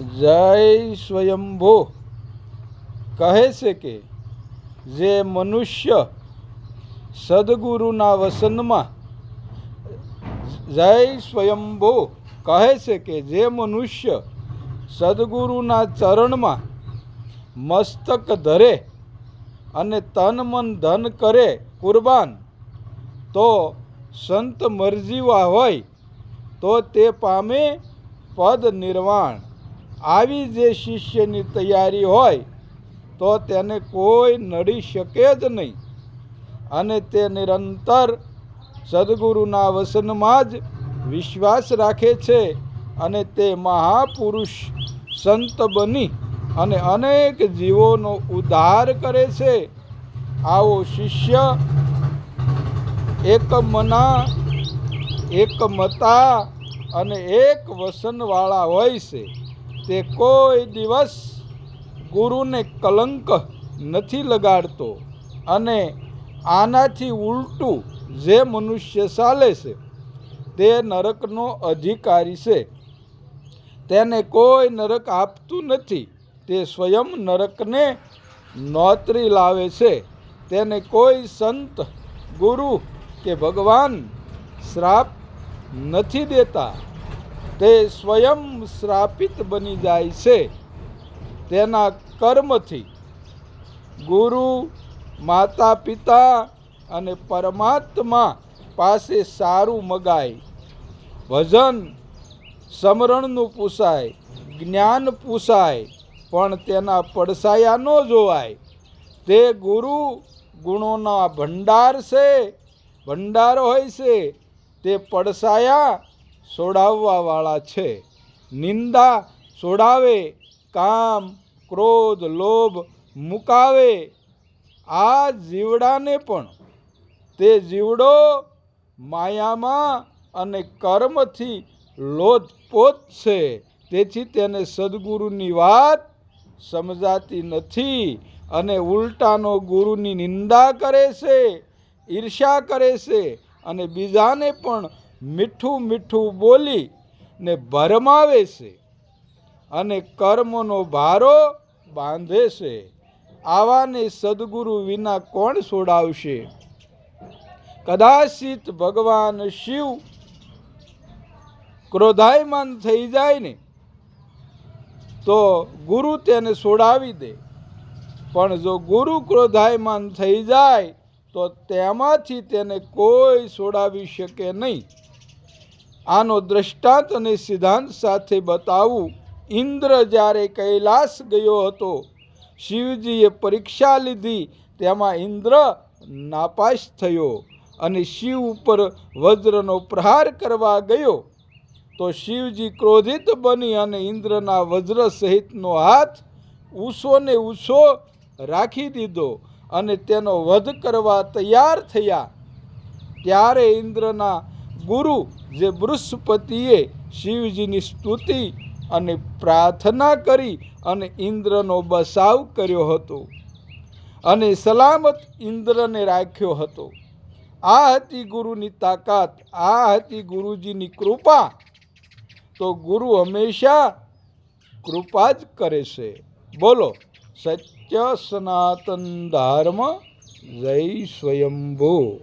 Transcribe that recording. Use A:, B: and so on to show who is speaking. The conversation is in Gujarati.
A: જય સ્વયંભો. કહે છે કે, જે મનુષ્ય સદગુરુના વસનમાં, જય સ્વયંભો, કહે છે કે, જે મનુષ્ય સદગુરુના ચરણમાં મસ્તક ધરે અને તન મન ધન કરે કુરબાન, તો સંત મરજીવા હોય, તો તે પામે પદ નિર્વાણ. આવી જે શિષ્યની તૈયારી હોય, તો તેને કોઈ નડી શકે જ નહીં. અને તે નિરંતર સદગુરુના વસનમાં જ વિશ્વાસ રાખે છે અને તે મહાપુરુષ સંત બની અને અનેક જીવોનો ઉદ્ધાર કરે છે. આવો શિષ્ય એક મના એક મતા અને એક વસનવાળા હોય છે. તે કોઈ દિવસ ગુરુને કલંક નથી લગાડતો અને આનાથી ઉલટું જે મનુષ્ય ચાલે છે, તે નરકનો અધિકારી છે. તેને કોઈ નરક આપતું નથી. તે સ્વયં નરકને નોતરી લાવે છે. તેને કોઈ સંત, ગુરુ કે ભગવાન શ્રાપ નથી દેતા. તે સ્વયં શ્રાપિત બની જાય છે. તેના કર્મથી ગુરુ માતા પિતા અને પરમાત્મા પાસે સારું મગાય. ભજન સમરણનું પૂછાય જ્ઞાન પૂછાય પણ તેના પડસાયા ન જોવાય. તે ગુરુ ગુણોના ભંડાર છે, ભંડાર હોય છે. તે પડસાયા છોડાવવાવાળા છે. નિંદા સોડાવે, કામ, ક્રોધ, લોભ મુકાવે. આ જીવડાને પણ. તે જીવડો માયામાં અને કર્મથી લોથપોત છે. તેથી તેને સદગુરુની વાત સમજાતી નથી અને ઉલટાનો ગુરુની નિંદા કરે છે ઈર્ષા કરે છે અને બીજાને પણ મીઠું મીઠું બોલી ને ભરમાવે છે અને કર્મનો ભારો બાંધે છે. આવાને સદગુરુ વિના કોણ છોડાવશે? કદાચિત ભગવાન શિવ ક્રોધાયમાન થઈ જાય ને, તો ગુરુ તેને છોડાવી દે. પણ જો ગુરુ ક્રોધાયમાન થઈ જાય, તો તેમાંથી તેને કોઈ છોડાવી શકે નહીં. આનો દ્રષ્ટાંત અને સિદ્ધાંત સાથે બતાવું. ઇન્દ્ર જ્યારે કૈલાસ ગયો હતો, શિવજીએ પરીક્ષા લીધી, તેમાં ઇન્દ્ર નાપાસ થયો અને શિવ ઉપર વજ્રનો પ્રહાર કરવા ગયો. તો શિવજી ક્રોધિત બની અને ઇન્દ્રના વજ્ર સહિતનો હાથ ઊંચો ને ઊંચો રાખી દીધો અને તેનો વધ કરવા તૈયાર થયા. ત્યારે ઇન્દ્રના ગુરુ જે બૃહસ્પતિએ શિવજીની સ્તુતિ અને પ્રાર્થના કરી અને ઇન્દ્રનો બસાવ કર્યો હતો અને સલામત ઇન્દ્રને રાખ્યો હતો. આ હતી ગુરુની તાકાત, આ હતી ગુરુજીની કૃપા. તો ગુરુ હંમેશા કૃપા જ કરે છે. બોલો, સત્ય સનાતન ધર્મ જય સ્વયંભૂ.